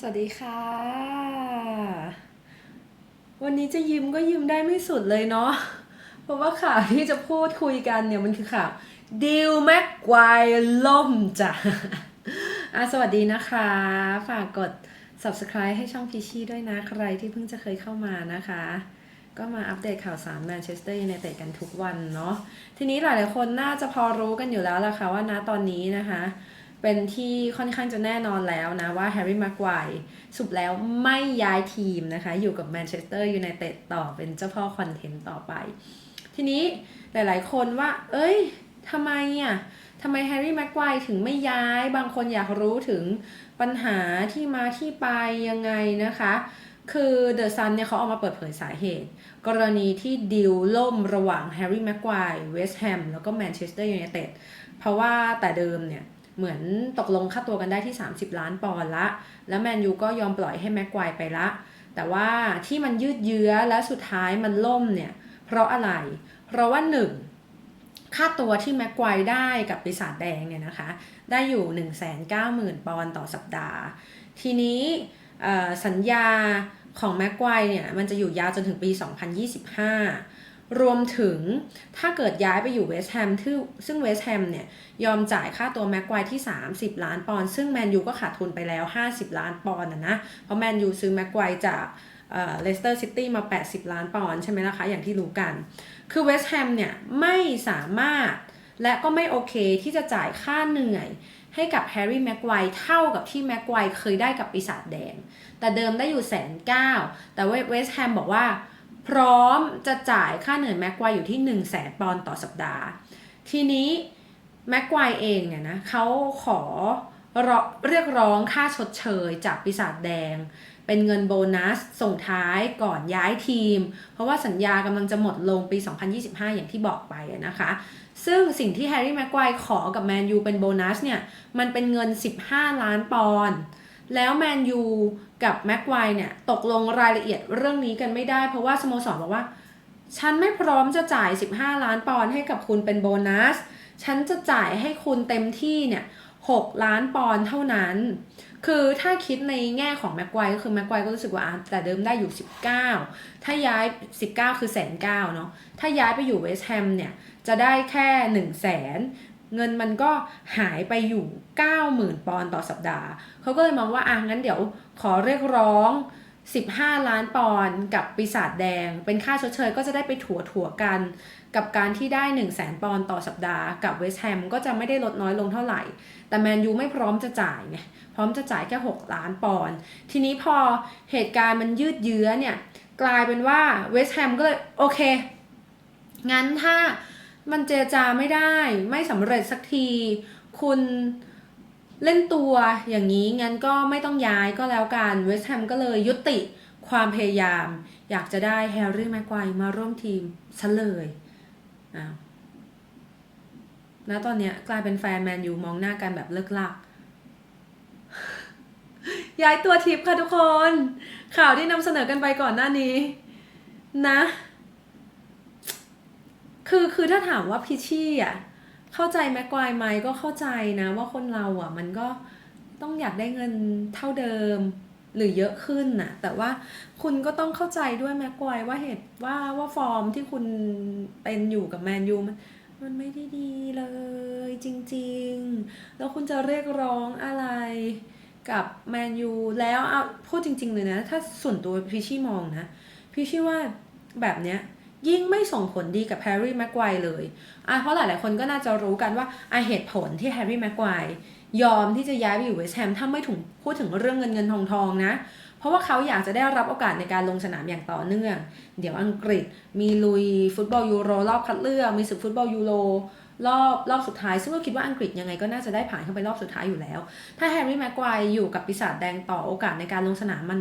สวัสดีค่ะ วันนี้จะยิ้มก็ยิ้มได้ไม่สุดเลยเนาะ เพราะว่าข่าวที่จะพูดคุยกันเนี่ยมันคือข่าวดิวแม็กไกวล่มจ้ะอะสวัสดีนะคะ ฝากกด subscribe ให้ช่องพิชี่ด้วยนะ ใครที่เพิ่งจะเคยเข้ามานะคะ ก็มาอัปเดตข่าวสารแมนเชสเตอร์ยูไนเต็ดกันทุกวันเนาะ ทีนี้หลายๆคนน่าจะพอรู้กันอยู่แล้วล่ะค่ะว่านะตอนนี้นะคะ เป็นที่ค่อนข้างจะแน่นอนแล้วนะว่าแฮร์รี่แม็กไกวร์สุดแล้วไม่ย้ายทีมนะคะ อยู่กับแมนเชสเตอร์ยูไนเต็ดต่อเป็นเจ้าพ่อคอนเทนต์ต่อไป ทีนี้หลายๆ คนว่า เอ้ยทำไมอะทำไมแฮร์รี่แม็กไกวร์ถึงไม่ย้าย บางคนอยากรู้ถึงปัญหาที่มาที่ไปยังไงนะคะ คือเดอะซันเนี่ยเขาออกมาเปิดเผยสาเหตุ กรณีที่ดิวล่มระหว่างแฮร์รี่แม็กไกวร์เวสต์แฮมแล้วก็แมนเชสเตอร์ยูไนเต็ดเพราะว่าแต่เดิมเนี่ย เหมือนตกลงค่าตัวกันได้ที่ 30 ล้านปอนด์ละ แล้วแมนยูก็ยอมปล่อยให้แม็กไกวร์ไปละ แต่ว่าที่มันยืดเยื้อและสุดท้ายมันล่มเนี่ย เพราะอะไร เพราะว่าหนึ่งค่าตัวที่แม็กไกวร์ได้กับปีศาจแดงเนี่ยนะคะ ได้อยู่ 190,000 ปอนด์ต่อสัปดาห์ ทีนี้สัญญาของแม็กไกวร์เนี่ย มันจะอยู่ยาวจนถึงปี 2025 รวมถึงถ้าเกิดย้ายไปอยู่เวสต์แฮมที่ซึ่งเวสต์แฮมเนี่ย ยอมจ่ายค่าตัวแม็กไกวที่ 30 ล้านปอนด์ซึ่งแมนยูก็ขาดทุนไปแล้ว 50 ล้านปอนด์นะนะ เพราะแมนยูซื้อแม็กไกวจากเลสเตอร์ซิตี้มา 80 ล้านปอนด์ใช่ไหมล่ะคะ อย่างที่รู้กัน คือเวสต์แฮมเนี่ย ไม่สามารถและก็ไม่โอเคที่จะจ่ายค่าเหนื่อยให้กับแฮร์รี่แม็กไกวเท่ากับที่แม็กไกวเคยได้กับปีศาจแดง แต่เดิมได้อยู่แสนเก้าแต่เวสต์แฮมบอกว่า พร้อมจะจ่ายค่าเหนื่อยแม็กไกวร์อยู่ที่ 1 0 0 0 0แสนปอนด์ต่อสัปดาห์ ทีนี้แม็กไกวร์เองเนี่ยนะเขาขอเรียกร้องค่าชดเชยจากปีศาจแดง เป็นเงินโบนัสส่งท้ายก่อนย้ายทีม เพราะว่าสัญญากำลังจะหมดลงปี 2025 อย่างที่บอกไปนะคะ ซึ่งสิ่งที่แฮร์รี่แม็กไกวร์ขอกับแมนยูเป็นโบนัสเนี่ย มันเป็นเงิน 15 ล้านปอนด์ แล้วแมนยูกับแม็กไกว์เนี่ยตกลงรายละเอียดเรื่องนี้กันไม่ได้ เพราะว่าสโมสรบอกว่า ฉันไม่พร้อมจะจ่าย 15 ล้านปอนด์ให้กับคุณเป็นโบนัส ฉันจะจ่ายให้คุณเต็มที่เนี่ย6ล้านปอนด์เท่านั้น คือถ้าคิดในแง่ของแม็กไกว์ก็คือแม็กไกว์ก็รู้สึกว่าแต่เดิมได้อยู่ 19 ถ้าย้าย 19 คือแสนเก้าเนาะ ถ้าย้ายไปอยู่เวสต์แฮมเนี่ย จะได้แค่1 0 0 0 0แสน เงินมันก็หายไปอยู่ 90,000 ปอนด์ต่อสัปดาห์ เขาก็เลยมองว่าอะงั้นเดี๋ยวขอเรียกร้อง 15 ล้านปอนด์กับปีศาจแดง เป็นค่าชดเชยก็จะได้ไปถั่วถัวๆกัน กับการที่ได้ 1 0 0 0 0แสนปอนด์ต่อสัปดาห์ กับเวสต์แฮมก็จะไม่ได้ลดน้อยลงเท่าไหร่ แต่แมนยูไม่พร้อมจะจ่ายไงพร้อมจะจ่ายแค่ 6 ล้านปอนด์ทีนี้พอเหตุการณ์มันยืดเยื้อเนี่ยกลายเป็นว่าเวสต์แฮมก็เลยโอเคงั้นถ้า มันเจจาไม่ได้ ไม่สำเร็จสักที คุณเล่นตัวอย่างนี้งั้นก็ไม่ต้องย้ายก็แล้วกันเวสต์แฮมก็เลยยุติความพยายาม อยากจะได้แฮร์รี่แม็กไกวมาร่วมทีมซะเลยอ้าวนะตอนเนี้ยกลายเป็นแฟนแมนยูมองหน้ากันแบบเลิกลักย้ายตัวทิปค่ะทุกคน ข่าวที่นำเสนอกันไปก่อนหน้านี้ นะ คือคือถ้าถามว่าพิชี่อะเข้าใจแม็กไกวร์ไหมก็เข้าใจนะว่าคนเราอะ มันก็ต้องอยากได้เงินเท่าเดิมหรือเยอะขึ้นน่ะ แต่ว่าคุณก็ต้องเข้าใจด้วยแม็กไกวร์ว่าเหตุว่าว่าฟอร์มที่คุณเป็นอยู่กับแมนยูมันมันไม่ได้ดีเลยจริงๆ แล้วคุณจะเรียกร้องอะไรกับแมนยูแล้วเอาพูดจริง ๆ เลยนะ ถ้าส่วนตัวพิชี่มองนะพี่ชี่ว่าแบบเนี้ย ยิ่งไม่ส่งผลดีกับแฮร์รี่แม็กไกว์เลยอะเพราะหลายๆคนก็น่าจะรู้กันว่าอะเหตุผลที่แฮร์รี่แม็กไกว์ยอมที่จะย้ายไปอยู่เวสต์แฮมถ้าไม่ถึงพูดถึงเรื่องเงินเงินทองทองนะ เพราะว่าเขาอยากจะได้รับโอกาสในการลงสนามอย่างต่อเนื่อง เดี๋ยวอังกฤษมีลุยฟุตบอลยูโรรอบคัดเลือกมีศึกฟุตบอลยูโรรอบรอบสุดท้าย ซึ่งก็คิดว่าอังกฤษยังไงก็น่าจะได้ผ่านเข้าไปรอบสุดท้ายอยู่แล้ว ถ้าแฮร์รี่แม็กไกว์อยู่กับปีศาจแดงต่อโอกาสในการลงสนามมัน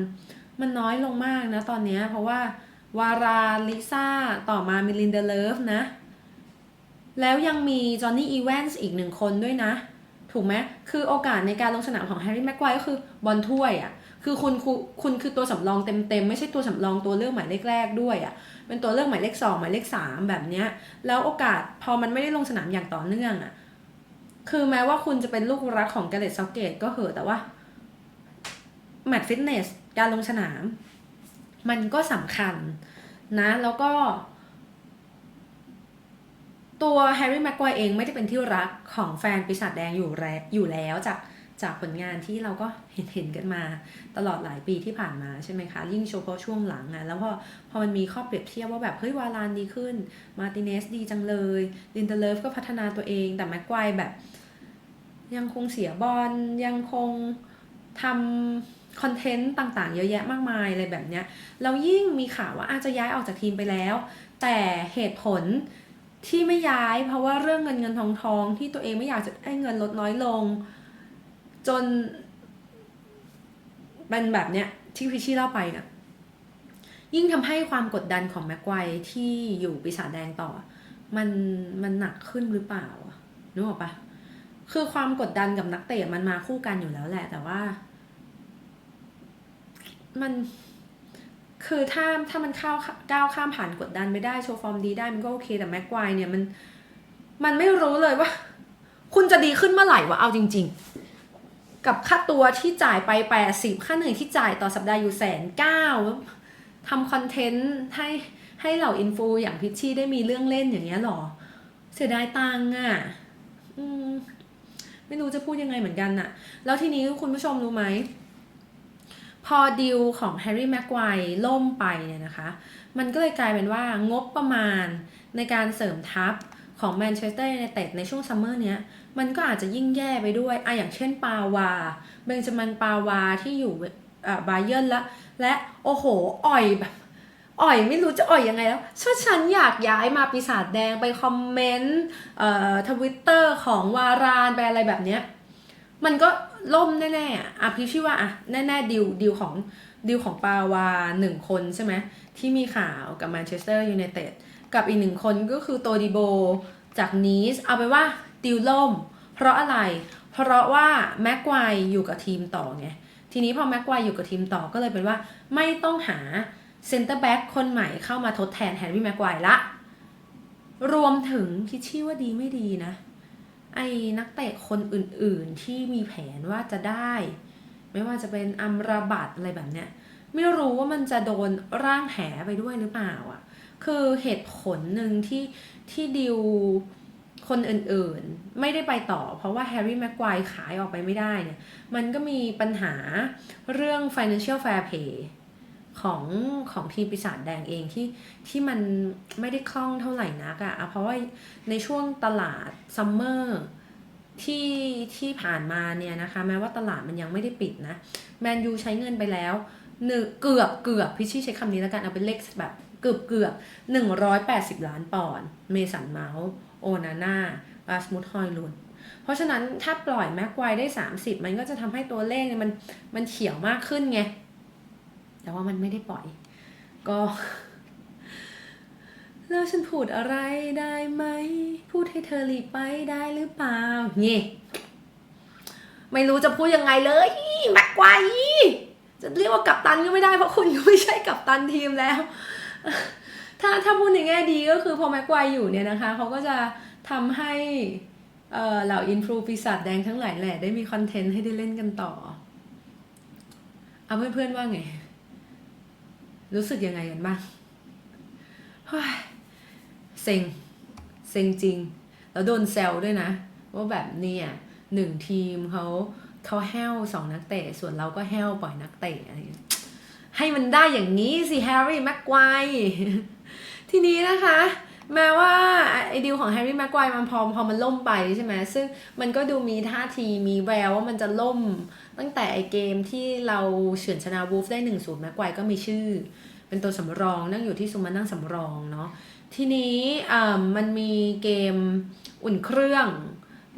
มันน้อยลงมากนะตอนนี้เพราะว่า วาราลิซ่า ต่อมามิลินเดเลิฟนะ แล้วยังมีจอห์นนี่อีแวนส์อีกหนึ่งคนด้วยนะ ถูกไหมคือโอกาสในการลงสนามของแฮร์รี่แม็กไกวร์ก็คือบอลถ้วยอะ่ะคือคุณคุณคุณคือตัวสำรองเต็มๆ ไม่ใช่ตัวสำรองตัวเลือกหมายเลขแรกด้วยอะ่ะเป็นตัวเลือกหมายเลขสองหมายเลขสามแบบเนี้ยแล้วโอกาสพอมันไม่ได้ลงสนามอย่างต่อเนื่องอะ่ะคือแม้ว่าคุณจะเป็นลูกรักของแกเรตเซาเกตก็เหอะแต่ว่าแมตช์ฟิตเนสการลงสนาม มันก็สำคัญนะแล้วก็ตัวแฮร์รี่แม็กควายเองไม่ได้เป็นที่รักของแฟนปีศาจแดงอยู่แล้วอยู่แล้วจากจากผลงานที่เราก็เห็นเห็นกันมาตลอดหลายปีที่ผ่านมาใช่ไหมคะ ยิ่งโชว์เพราะช่วงหลังอะแล้วพอพอมันมีข้อเปรียบเทียบว่าแบบเฮ้ยวาลานดีขึ้น มาติเนสดีจังเลยลินเดเลฟก็พัฒนาตัวเองแต่แม็กควายแบบ ยังคงเสียบอลยังคงทำ คอนเทนต์ต่างๆ เยอะแยะมากมายอะไรแบบเนี้ยแล้วยิ่งมีข่าวว่าอาจจะย้ายออกจากทีมไปแล้ว แต่เหตุผลที่ไม่ย้าย เพราะว่าเรื่องเงินเงินทองทองที่ตัวเองไม่อยากจะให้เงินลดน้อยลง จนเป็นแบบเนี้ยที่พิชชี่เล่าไปนะ่ะยิ่งทำให้ความกดดันของแม็กไกวที่อยู่ปีศาจแดงต่อ มันมันหนักขึ้นหรือเปล่านึกออกปะคือความกดดันกับนักเตะมันมาคู่กันอยู่แล้วแหละ แต่ว่า มัน คือถ้าถ้ามันข้าวก้าวข้ามผ่านกดดันไม่ได้โชว์ฟอร์มดีได้มันก็โอเคแต่แม็กไกวร์เนี่ยมัน มันไม่รู้เลยว่า คุณจะดีขึ้นเมื่อไหร่วะเอาจริง ๆ กับค่าตัวที่จ่ายไปแปดสิบค่าเหนื่อยที่จ่ายต่อสัปดาห์อยู่แสนเก้าทำคอนเทนต์ให้ให้เหล่าอินฟูอย่างพิชชี่ได้มีเรื่องเล่นอย่างเงี้ยหรอ เสียดายตังค์อะอืมไม่รู้จะพูดยังไงเหมือนกันน่ะ แล้วทีนี้คุณผู้ชมรู้ไหม พอดีลของแฮร์รี่แม็กไวล่มไปเนี่ยนะคะ มันก็เลยกลายเป็นว่างบประมาณในการเสริมทัพของแมนเชสเตอร์ยูไนเต็ดในช่วงซัมเมอร์เนี้ย มันก็อาจจะยิ่งแย่ไปด้วยอะอย่างเช่นปาวา เบนจามินปาวาที่อยู่บาเยอร์ละ และโอ้โห อ่อยแบบ อ่อยไม่รู้จะอ่อยยังไงแล้วถ้ฉันอยากย้ายมาปีศาจแดงไปคอมเมนต์เอ่อทวิตเตอร์ของวารานไปอะไรแบบเนี้ย มันก็ ล่มแน่ๆอะอะพี่ชื่อว่าอะแน่ๆดิวดิวของดิวของปาวาหนึ่งคนใช่ไหมที่มีข่าวกับแมนเชสเตอร์ยูไนเต็ดกับอีกหนึ่งคนก็คือโตดิโบจากนีสเอาไปว่าดิวล่ม เพราะอะไร เพราะว่าแม็กควายอยู่กับทีมต่อไงทีนี้พอแม็กควายอยู่กับทีมต่อก็เลยเป็นว่าไม่ต้องหาเซนเตอร์แบ็กคนใหม่เข้ามาทดแทนแฮร์รี่แม็กควายละ รวมถึงคิดชี่ว่าดีไม่ดีนะ ไอ้นักเตะคนอื่นๆที่มีแผนว่าจะได้ ไม่ว่าจะเป็นอัมราบัตอะไรแบบเนี้ยไม่รู้ว่ามันจะโดนร่างแหไปด้วยหรือเปล่าอะ คือเหตุผลหนึ่งที่ที่ดิวคนอื่นๆ ไม่ได้ไปต่อ เพราะว่าแฮร์รี่แม็กควายขายออกไปไม่ได้เนี่ย มันก็มีปัญหาเรื่อง financial fair play ของของทีมปีศาจแดงเองที่ที่มันไม่ได้คล่องเท่าไหร่นักอะเพราะว่าในช่วงตลาดซัมเมอร์ที่ที่ผ่านมาเนี่ยนะคะ แม้ว่าตลาดมันยังไม่ได้ปิดนะแมนยูใช้เงินไปแล้วหนึ่งเกือบเกือบพี่ชี่ใช้คำนี้แล้วกันเอาเป็นเลขแบบเกือบเกือบหนึ่งร้อยแปดสิบล้านปอนด์เมสันเมาส์โอนาน่าบาสมุทฮอยลุนเพราะฉะนั้นถ้าปล่อยแม็กควได้ 30 มันก็จะทำให้ตัวเลขเนี่ยมันมันเขียวมากขึ้นไง แต่ว่ามันไม่ได้ปล่อย ก็ แล้วฉันพูดอะไรได้ไหม พูดให้เธอหลีไปได้หรือเปล่าเนี่ไม่รู้จะพูดยังไงเลยแม็กควายจะเรียกว่ากัปตันก็ไม่ได้เพราะคุณก็ไม่ใช่กัปตันทีมแล้ว ถ้าถ้าพูดในแง่ดีก็คือพอแม็กควายอยู่เนี่ยนะคะเขาก็จะทำให้เอ่อเหล่าอินฟลูปีศาจแดงทั้งหลายแหละได้มีคอนเทนต์ให้ได้เล่นกันต่อ เอาเพื่อนๆว่าไง รู้สึกยังไงกันบ้างเฮ้ยเซ็งเซ็งจริง แล้วโดนแซวด้วยนะ ว่าแบบเนี่ยหนึ่งทีมเขาเขาแห้วสองนักเตะ ส่วนเราก็แห้วปล่อยนักเตะอะไรอย่างเงี้ยให้มันได้อย่างนี้สิแฮร์รี่แม็กควายทีนี้นะคะ แม้ว่าไอดีลของแฮร์รี่แม็กควายมันพอพอมันล่มไปใช่ไหมซึ่งมันก็ดูมีท่าทีมีแววว่ามันจะล่ม ตั้งแต่ไอเกมที่เราเฉือนชนะวูฟได้หนึ่งศูนย์แม็กควายก็มีชื่อ เป็นตัวสำรองนั่งอยู่ที่ซุมมานั่งสำรองเนาะทีนี้มันมีเกมอุ่นเครื่อง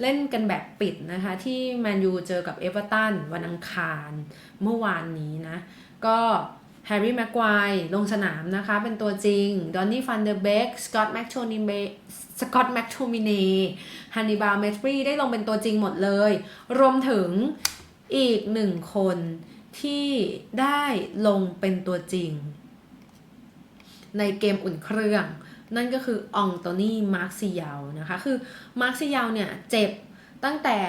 เล่นกันแบบปิดนะคะ ที่แมนยูเจอกับเอเวอร์ตันวันอังคารเมื่อวานนี้นะ ก็ แฮร์รี่แม็กควายลงสนามนะคะ เป็นตัวจริง ดอนนี่ฟันเดอร์เบกสกอตแม็กโทนิเมสกอตแม็กโทมิเนฮันนิบาลเมทรีได้ลงเป็นตัวจริงหมดเลย รวมถึงอีกหนึ่งคนที่ได้ลงเป็นตัวจริง ในเกมอุ่นเครื่อง นั่นก็คือองโตนี่มาร์คซิยาลนะคะ คือมาร์คซิยาลเนี่ยเจ็บตั้งแต่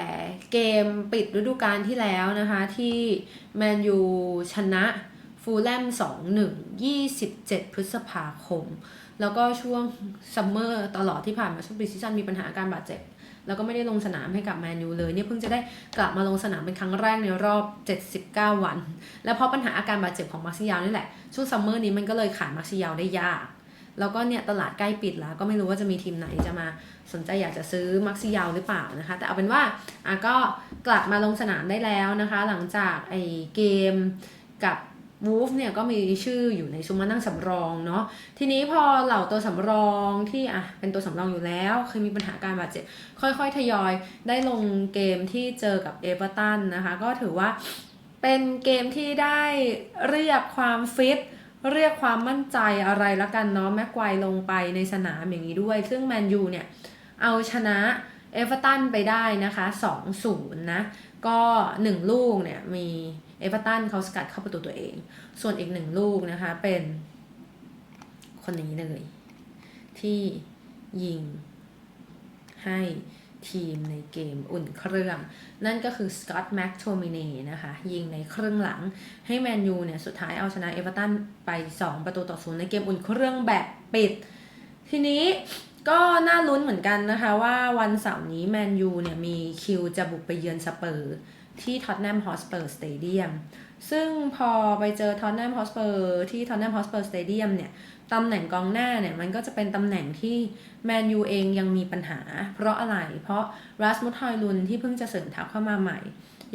เกมปิดฤดูกาลที่แล้วนะคะ ที่แมนยูชนะ ฟูลแลม2-1 27พฤษภาคม แล้วก็ช่วงซัมเมอร์ตลอดที่ผ่านมาช่วงปีซีซั่นมีปัญหาอาการบาดเจ็บ แล้วก็ไม่ได้ลงสนามให้กับแมนยูเลยเนี่ยเพิ่งจะได้กลับมาลงสนามเป็นครั้งแรกในรอบ 79 วัน และเพราะปัญหาอาการบาดเจ็บของมาซิยาวนี่แหละ ช่วงซัมเมอร์นี้มันก็เลยขายมาซิยาวได้ยากแล้วก็เนี่ยตลาดใกล้ปิดแล้ว ก็ไม่รู้ว่าจะมีทีมไหนจะมาสนใจอยากจะซื้อมักซิยาวหรือเปล่านะคะ แต่เอาเป็นว่าอะก็กลับมาลงสนามได้แล้วนะคะ หลังจากไอเกมกับ วูฟเนี่ยก็มีชื่ออยู่ในชุมมานั่งสำรองเนาะทีนี้พอเหล่าตัวสำรองที่อะเป็นตัวสำรองอยู่แล้ว เคยมีปัญหาการบาดเจ็บ ค่อยๆ ทยอยได้ลงเกมที่เจอกับเอเวอร์ตันนะคะ ก็ถือว่าเป็นเกมที่ได้เรียกความฟิตเรียกความมั่นใจอะไรละกันเนาะแม็กไกวลงไปในสนามอย่างนี้ด้วย ซึ่งแมนยูเนี่ย เอาชนะเอเวอร์ตันไปได้นะคะ 2-0 นะ ก็ 1 ลูกเนี่ยมี เอเวอร์ตันเขาสกัดเข้าประตูตัวเอง ส่วนอีก1ลูกนะคะเป็นคนนี้เลย ที่ยิงให้ทีมในเกมอุ่นเครื่อง นั่นก็คือสกอตต์แม็กโทมินีนะคะ ยิงในครึ่งหลังให้แมนยูเนี่ยสุดท้ายเอาชนะเอเวอร์ตันไป 2 ประตูต่อศูนย์ในเกมอุ่นเครื่องแบบปิด ทีนี้ก็น่าลุ้นเหมือนกันนะคะว่าวันเสาร์นี้แมนยูเนี่ยมีคิวจะบุกไปเยือนสเปอร์ ที่ท็อตแนมฮอสเปอร์สเตเดียมซึ่งพอไปเจอท็อตแนมฮอสเปอร์ที่ท็อตแนมฮอสเปอร์สเตเดียมเนี่ยตำแหน่งกองหน้าเนี่ยมันก็จะเป็นตำแหน่งที่แมนยูเองยังมีปัญหา เพราะอะไร เพราะรัสมุทฮอยลุนที่เพิ่งจะเสริมทัพเข้ามาใหม่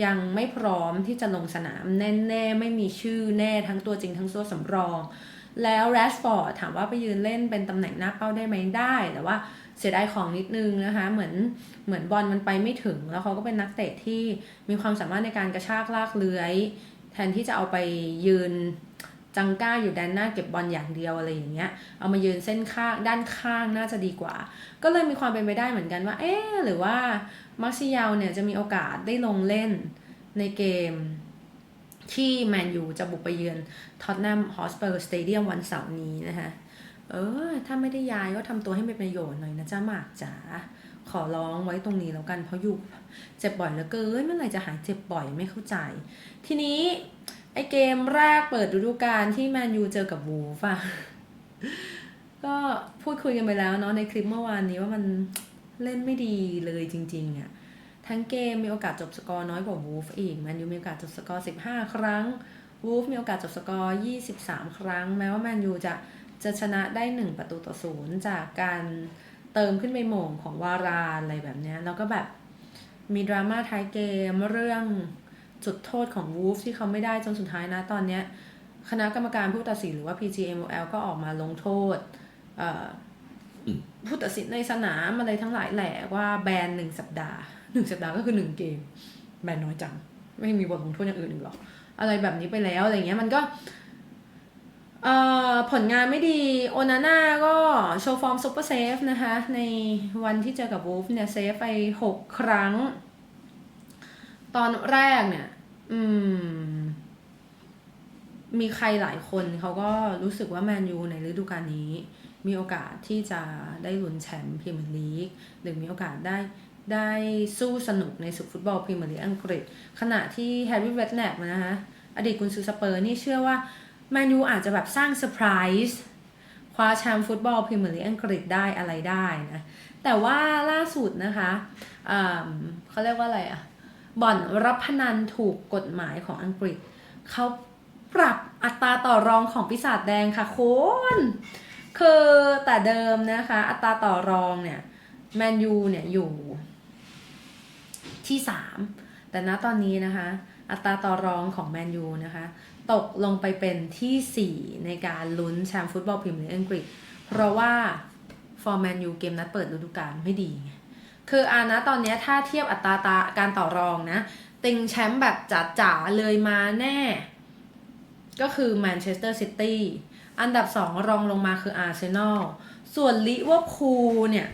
ยังไม่พร้อมที่จะลงสนามแน่ๆ ไม่มีชื่อแน่ทั้งตัวจริงทั้งตัวสำรอง แล้วแรชฟอร์ดถามว่าไปยืนเล่นเป็นตำแหน่งหน้าเป้าได้ไหมได้ แต่ว่า เสียดายของนิดนึงนะคะเหมือนเหมือนบอลมันไปไม่ถึง แล้วเขาก็เป็นนักเตะที่มีความสามารถในการกระชากลากเลื้อย แทนที่จะเอาไปยืนจังก้าอยู่ด้านหน้าเก็บบอลอย่างเดียวอะไรอย่างเงี้ย เอามายืนเส้นข้างด้านข้างน่าจะดีกว่า ก็เลยมีความเป็นไปได้เหมือนกันว่า เอ๊หรือว่ามาร์ซิยาลเนี่ยจะมีโอกาสได้ลงเล่นในเกมที่แมนยูจะบุกไปเยือนท็อตแนมฮอสเปอร์สเตเดียมวันเสาร์นี้นะคะ เออ ถ้าไม่ได้ย้ายก็ทำตัวให้เป็นประโยชน์หน่อยนะจ้าหมากจ๋าขอร้องไว้ตรงนี้แล้วกันเพราะอยู่เจ็บบ่อยเหลือเกินเมื่อไหร่จะหายเจ็บบ่อยไม่เข้าใจ ทีนี้ไอเกมแรกเปิดฤดูกาลที่แมนยูเจอกับวูฟอะก็พูดคุยกันไปแล้วเนาะในคลิปเมื่อวานนี้ว่ามันเล่นไม่ดีเลยจริงๆอะทั้งเกมมีโอกาสจบสกอร์น้อยกว่าวูฟอีกแมนยูมีโอกาสจบสกอร์ 15 ครั้งวูฟมีโอกาสจบสกอร์ 23 ครั้ง แม้ว่าแมนยูจะ จะชนะได้ 1 ประตูต่อศูนย์จากการเติมขึ้นไปหม่งของวารานอะไรแบบเนี้ยแล้วก็แบบมีดราม่าท้ายเกมเรื่องจุดโทษของวูฟที่เขาไม่ได้จนสุดท้ายนะตอนเนี้ยคณะกรรมการผู้ตัดสินหรือว่า PGMOL ก็ออกมาลงโทษผู้ตัดสินในสนามอะไรทั้งหลายแหละว่าแบนหนึ่งสัปดาห์หนึ่งสัปดาห์ก็คือหนึ่งเกม แบนน้อยจัง ไม่มีบทลงโทษอย่างอื่นอีกหรอกอะไรแบบนี้ไปแล้วอะไรเงี้ยมันก็ เอ่อผลงานไม่ดีโอนาน่าก็โชว์ฟอร์มซุปเปอร์เซฟนะคะ ในวันที่เจอกับวูฟเนี่ยเซฟไป 6 ครั้ง ตอนแรกเนี่ย อืม มีใครหลายคนเขาก็รู้สึกว่าแมนยูในฤดูกาลนี้ มีโอกาสที่จะได้ลุ้นแชมป์พรีเมียร์ลีกหรือมีโอกาสได้ได้สู้สนุกในศึกฟุตบอลพรีเมียร์ลีกอังกฤษ ขณะที่แฮร์รี่เวตแนกนะคะอดีตกุนซือสเปอร์นี่เชื่อว่า แมนยูอาจจะแบบสร้างเซอร์ไพรส์คว้าแชมป์ฟุตบอลพรีเมียร์ลีกอังกฤษได้อะไรได้นะ แต่ว่าล่าสุดนะคะเขาเรียกว่าอะไรอะบ่อนรับพนันถูกกฎหมายของอังกฤษ เขาปรับอัตราต่อรองของปีศาจแดงค่ะคุณคือแต่เดิมนะคะ อัตราต่อรองเนี่ยแมนยูเนี่ยอยู่ที่ 3 แต่ณตอนนี้นะคะ อัตราต่อรองของแมนยูนะคะ ตกลงไปเป็นทีสี่ 4 ในการลุ้นแชมป์ฟุตบอลพรีเมียร์อังกฤษ เพราะว่าฟอร์แมนยูเกมนัดเปิดฤดูกาลไม่ดี คืออานะตอนนี้ถ้าเทียบอัตราตาการต่อรองนะ ติงแชมป์แบบจ๋าๆ เลยมาแน่ ก็คือแมนเชสเตอร์ซิตี้อันดับ 2 รองลงมาคืออาร์เซนอลส่วนลิเวอร์พูลเนี่ย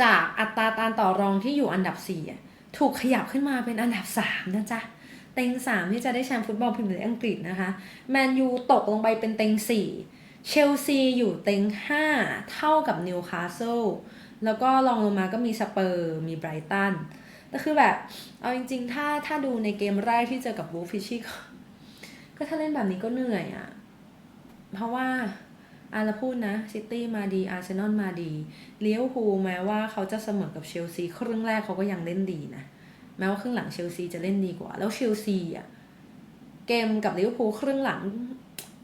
จากอัตราการต่อรองที่อยู่อันดับ4อะ ถูกขยับขึ้นมาเป็นอันดับ 3 นะจ๊ะ เต็ง 3 ที่จะได้แชมป์ฟุตบอลพรีเมียร์ลีกอังกฤษนะคะ แมนยูตกลงไปเป็นเต็ง 4 เชลซีอยู่เต็ง 5 เท่ากับนิวคาสเซิล แล้วก็ลองลงมาก็มีสเปอร์ มีไบรตันแต่คือแบบ เอาจริง ๆ ถ้าถ้าดูในเกมแรกที่เจอกับบูฟิชชี่ก็ก็ถ้าเล่นแบบนี้ก็เหนื่อยอะ่ะ เพราะว่า อาราพูดนะซิตี้มาดีอาร์เซนอลมาดีเลี้ยวฮูแม้ว่าเขาจะเสมอกับเชลซีครึ่งแรกเขาก็ยังเล่นดีนะ แม้ว่าครึ่งหลังเชลซีจะเล่นดีกว่า แล้วเชลซีอะ เกมกับลิเวอร์พูลครึ่งหลัง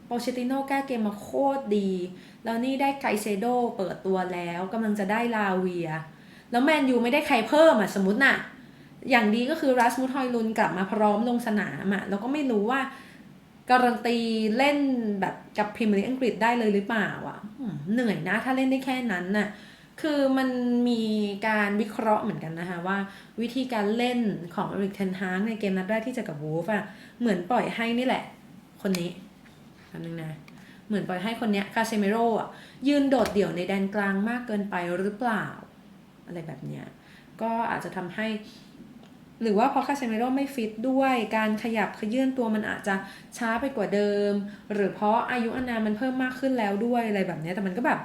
โปเชติโน่แก้เกมมาโคตรดี แล้วนี่ได้ไกเซโดเปิดตัวแล้วกำลังจะได้ลาเวีย แล้วแมนยูไม่ได้ใครเพิ่มอะสมมติน่ะอย่างดีก็คือรัสมุทฮอยลุนกลับมาพร้อมลงสนามอะแล้วก็ไม่รู้ว่า การันตีเล่นแบบกับพรีเมียร์ลีกอังกฤษได้เลยหรือเปล่าอะเหนื่อยนะ ถ้าเล่นได้แค่นั้นน่ะคือมันมีการวิเคราะห์เหมือนกันนะคะว่าวิธีการเล่นของอริกเทนฮางในเกมนัดแรกที่เจอกับวูฟอะเหมือนปล่อยให้นี่แหละ คนนี้อันนึงนะเหมือนปล่อยให้คนเนี้ยคาเซเมโร่อะยืนโดดเดี่ยวในแดนกลางมากเกินไปหรือเปล่า อะไรแบบเนี้ยก็อาจจะทำให้ หรือว่าเพราะคาเซเมโร่ไม่ฟิตด้วยการขยับขยื่นตัวมันอาจจะช้าไปกว่าเดิม หรือเพราะอายุอนามันเพิ่มมากขึ้นแล้วด้วยอะไรแบบนี้แต่มันก็แบบ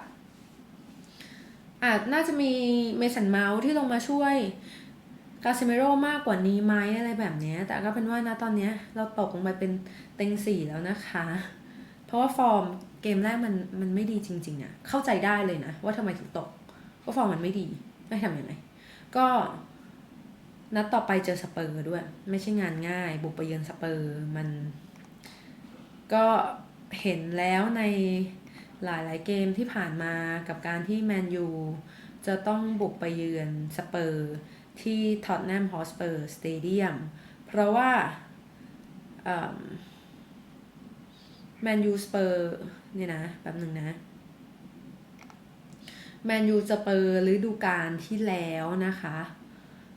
อาจน่าจะมีเมสันเมาส์ที่ลงมาช่วยคาซิเมโร่มากกว่านี้ไหมอะไรแบบนี้แต่ก็เป็นว่านะตอนนี้เราตกลงไปเป็นเต็งสี่แล้วนะคะ เพราะว่าฟอร์มเกมแรกมันมันไม่ดีจริงๆอะเข้าใจได้เลยนะ ว่าทำไมถึงตกเพราะฟอร์มมันไม่ดีไม่ทำยังไงก็ นัดต่อไปเจอสเปอร์ด้วย ไม่ใช่งานง่าย บุกไปเยือนสเปอร์มัน ก็เห็นแล้วในหลายๆเกมที่ผ่านมากับการที่แมนยูจะต้องบุกไปเยือนสเปอร์ที่ท็อตแนมฮอสเปอร์สเตเดียมเพราะว่าแมนยูสเปอร์เนี่ยนะแบบหนึ่งนะแมนยูสเปอร์ฤดูกาลที่แล้วนะคะ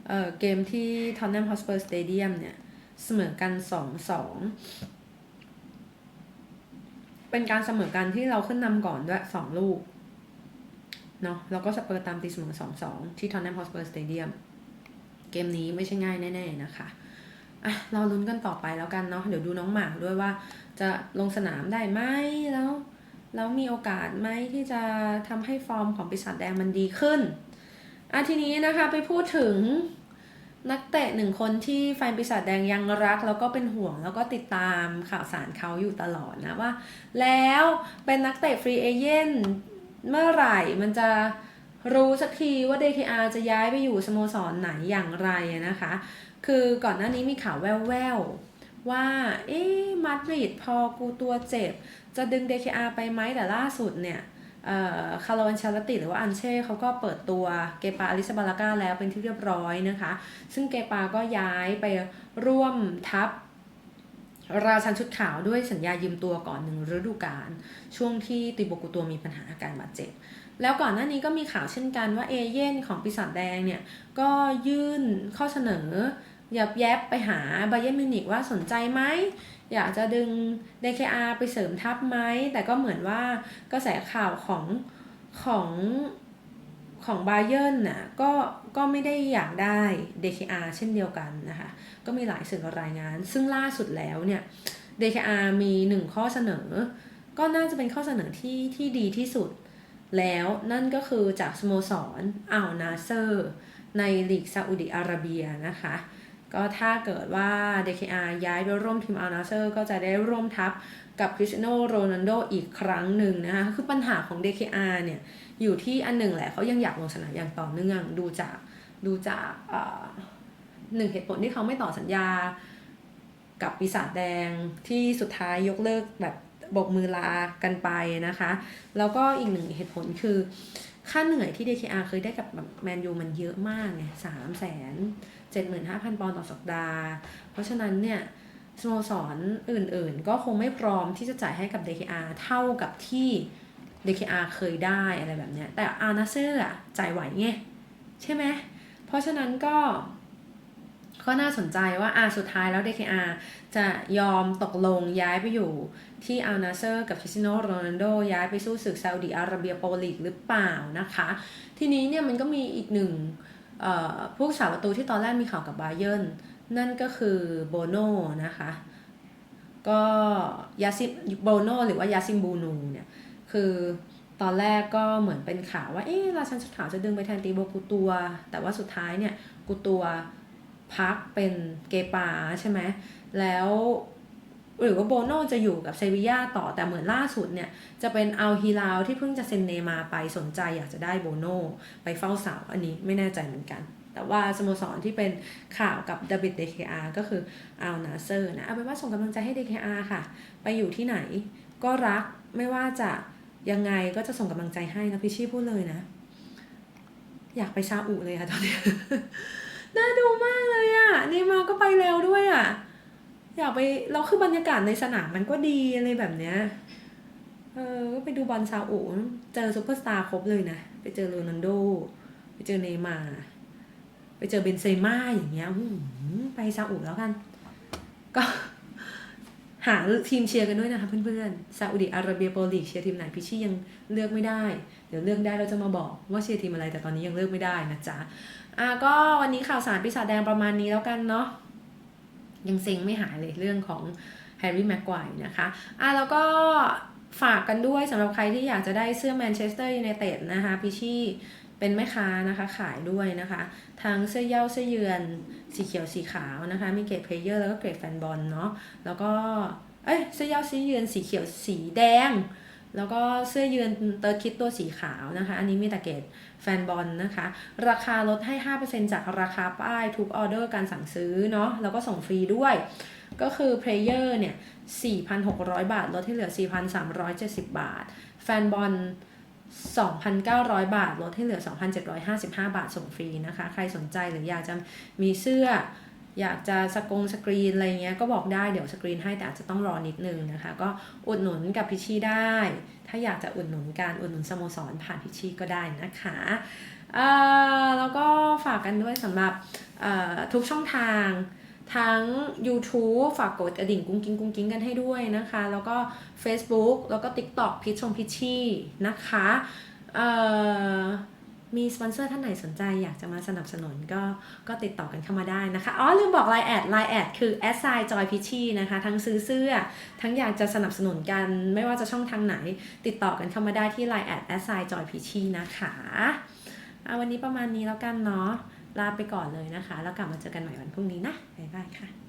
เอ่อเกมที่ท็อตแนมฮอสเปอร์สเตเดียมเนี่ย เสมอกัน2-2เป็นการเสมอกันที่เราขึ้นนำก่อนด้วยสองลูกเนาะแล้วก็สเปอร์ตามตีเสมอสองสองที่ทอนแนมฮอสเปอร์สเตเดียมเกมนี้ไม่ใช่ง่ายแน่ๆนะคะอะเราลุ้นกันต่อไปแล้วกันเนาะเดี๋ยวดูน้องหมากด้วยว่าจะลงสนามได้ไหมแล้วแล้วมีโอกาสไหมที่จะทำให้ฟอร์มของปีศาจแดงมันดีขึ้น อะทีนี้นะคะไปพูดถึงนักเตะหนึ่งคนที่แฟนปีศาจแดงยังรัก แล้วก็เป็นห่วงแล้วก็ติดตามข่าวสารเขาอยู่ตลอดนะว่า แล้วเป็นนักเตะฟรีเอเจนต์เมื่อไหร่มันจะรู้สักทีว่า DKR จะย้ายไปอยู่สโมสรไหนอย่างไรนะคะ คือก่อนหน้านี้มีข่าวแว่วๆว่า เอ๊ะมาดริดพอกูตัวเจ็บ จะดึง DKR ไปไหมแต่ล่าสุดเนี่ย คาร์ลอนชาลติหรือว่าอันเช่เขาก็เปิดตัวเกปาอลิซาบาลาก้าแล้วเป็นที่เรียบร้อยนะคะ ซึ่งเกปาก็ย้ายไปร่วมทัพราชันชุดขาวด้วยสัญญายืมตัวก่อนหนึ่งฤดูกาลช่วงที่ติโบกุตัวมีปัญหาอาการบาดเจ็บ แล้วก่อนหน้านี้ก็มีข่าวเช่นกันว่าเอเย่นของปีศาจแดงเนี่ย ก็ยื่นข้อเสนอยับแยบไปหาไบเยนมิวนิกว่าสนใจไหม อยากจะดึง DKR ไปเสริมทัพไหมแต่ก็เหมือนว่าก็แสข่าวของของของบาเยอร์น่ะก็ก็ไม่ได้อยากได้ DKR เช่นเดียวกันนะคะก็มีหลายสื่อรายงาน ซึ่งล่าสุดแล้วเนี่ย DKR มีหนึ่งข้อเสนอ ก็น่าจะเป็นข้อเสนอที่ที่ดีที่สุด แล้วนั่นก็คือจากสโมสรอัลนาเซอร์ ในลีกซาอุดิอาระเบียนะคะ ก็ถ้าเกิดว่า DKR ย้ายไปร่วมทีมอัลนาเซอร์ก็จะได้ร่วมทัพกับคริสเตียโนโรนัลโดอีกครั้งหนึ่งนะคะคือปัญหาของ DKR เนี่ยอยู่ที่อันหนึ่งแหละเขายังอยากลงสนามอย่างต่อเนื่องดูจากดูจากหนึ่งเหตุผลที่เขาไม่ต่อสัญญากับปีศาจแดงที่สุดท้ายยกเลิกแบบบกมือลากันไปนะคะ แล้วก็อีกหนึ่งเหตุผลคือค่าเหนื่อยที่ DKR เคยได้กับแมนยูมันเยอะมากไงสามแสน เจ็ดหมื่นห้าพันปอนด์ต่อสัปดาห์ เพราะฉะนั้นเนี่ยสโมสรอื่นๆ ก็คงไม่พร้อมที่จะจ่ายให้กับ DKR เท่ากับที่ DKR เคยได้อะไรแบบเนี้ย แต่อาร์นาเซอร์อะจ่ายไหวไงใช่ไหม เพราะฉะนั้นก็ก็น่าสนใจว่าอาสุดท้ายแล้ว DKR จะยอมตกลงย้ายไปอยู่ที่อัลนาเซอร์กับคริสตียโนโรนัลโดย้ายไปสู้ศึกซาอุดิอาระเบียโปรลีกหรือเปล่านะคะ ทีนี้เนี่ยมันก็มีอีกหนึ่ง ผู้สาประตูที่ตอนแรกมีข่าวกับบาเยร์นนั่นก็คือโบโนนะคะ ก็ยาซิโบโนหรือว่ายาซิมบูนูเนี่ย คือตตอนแรกก็เหมือนเป็นข่าวว่า เอ๊ะราชันชุดขาวจะดึงไปแทนตีโบกูตัว แต่ว่าสุดท้ายเนี่ยกูตัวพักเป็นเกปาใช่ไหมแล้ว หรือว่าโบโน่จะอยู่กับเซบีย่าต่อแต่เหมือนล่าสุดเนี่ย จะเป็นอัลฮิลาวที่เพิ่งจะเซ็นเนมาไปสนใจอยากจะได้โบโน่ไปเฝ้าเสาอันนี้ไม่แน่ใจเหมือนกัน แต่ว่าสโมสรที่เป็นข่าวกับดาบิดเดคอาก็คืออัลนาเซอร์นะเอาเป็นว่าส่งกำลังใจให้เดคอาค่ะ ไปอยู่ที่ไหน ก็รักไม่ว่าจะยังไงก็จะส่งกำลังใจให้นะพี่ชี่พูดเลยนะ อยากไปซาอุเลยค่ะตอนนี้ น่าดูมากเลยอะ่ะเนมาก็ไปแล้วด้วยอะ่ะ อยากไปเราคือบรรยากาศในสนามมันก็ดีอะไรแบบเนี้ยเออก็ไปดูบอลซาอุเจอซูเปอร์สตาร์ครบเลยนะ ไปเจอโรนัลโด ไปเจอเนย์มา ไปเจอเบนเซม่าอย่างเงี้ยไปซาอุแล้วกัน ก็หาทีมเชียร์กันด้วยนะคะเพื่อนๆซาอุดิอาระเบียโปรลีกเชียร์ทีมไหนพี่ชี่ยังเลือกไม่ได้ เดี๋ยวเลือกได้เราจะมาบอกว่าเชียร์ทีมอะไรแต่ตอนนี้ยังเลือกไม่ได้นะจ๊ะอะก็วันนี้ข่าวสารปีศาจแดงประมาณนี้แล้วกันเนาะ ยังเซ็งไม่หายเลยเรื่องของแฮร์รี่แม็กควายนะคะอะแล้วก็ฝากกันด้วยสำหรับใครที่อยากจะได้เสื้อแมนเชสเตอร์ยูไนเต็ดนะคะพิชี่เป็นแม่ค้านะคะขายด้วยนะคะ ทั้งเสื้อเย้าเสื้อเยือนสีเขียวสีขาวนะคะ มีเกรดเพลเยอร์แล้วก็เกรดแฟนบอลเนาะแล้วก็เอ้ยเสื้อเย้าเสื้อเยือนสีเขียวสีแดง แล้วก็เสื้อยืนเติร์ดคิดตัวสีขาวนะคะ อันนี้มีแต่เกรด แฟนบอลนะคะ ราคาลดให้ 5%จากราคาป้ายทุกออเดอร์การสั่งซื้อเนาะแล้วก็ส่งฟรีด้วย ก็คือเพลเยอร์เนี่ย 4,600 บาท ลดที่เหลือ 4,370 บาท แฟนบอล2,900 บาท ลดให้เหลือ 2,755 บาทส่งฟรีนะคะ ใครสนใจหรืออยากจะมีเสื้อ อยากจะสกงสกรีนอะไรเงี้ยก็บอกได้เดี๋ยวสกรีนให้แต่อาจจะต้องรอนิดนึงนะคะ ก็อุดหนุนกับพิชชี่ได้ ถ้าอยากจะอุดหนุนการอุดหนุนสโมสรผ่านพิชชี่ก็ได้นะคะแล้วก็ฝากกันด้วยสำหรับทุกช่องทางทั้ง YouTube ฝากกดกระดิ่งกุ้งกิ้งกุ้งกิ้งกันให้ด้วยนะคะ แล้วก็ Facebook แล้วก็ TikTok พิชชงพิชชี่นะคะ เอ่อ มีสปอนเซอร์ท่านไหนสนใจอยากจะมาสนับสนุนก็ก็ติดต่อกันเข้ามาได้นะคะ อ๋อ ลืมบอก Line แอด Line แอดคือ s i joy p i c h y นะคะ ทั้งซื้อเสื้อ ทั้งอยากจะสนับสนุนกัน ไม่ว่าจะช่องทางไหน ติดต่อกันเข้ามาได้ที่ Line แอด s i joy p i c h y นะคะอะวันนี้ประมาณนี้แล้วกันเนาะลาไปก่อนเลยนะคะ แล้วกลับมาเจอกันใหม่วันพรุ่งนี้นะบ๊ายบายค่ะ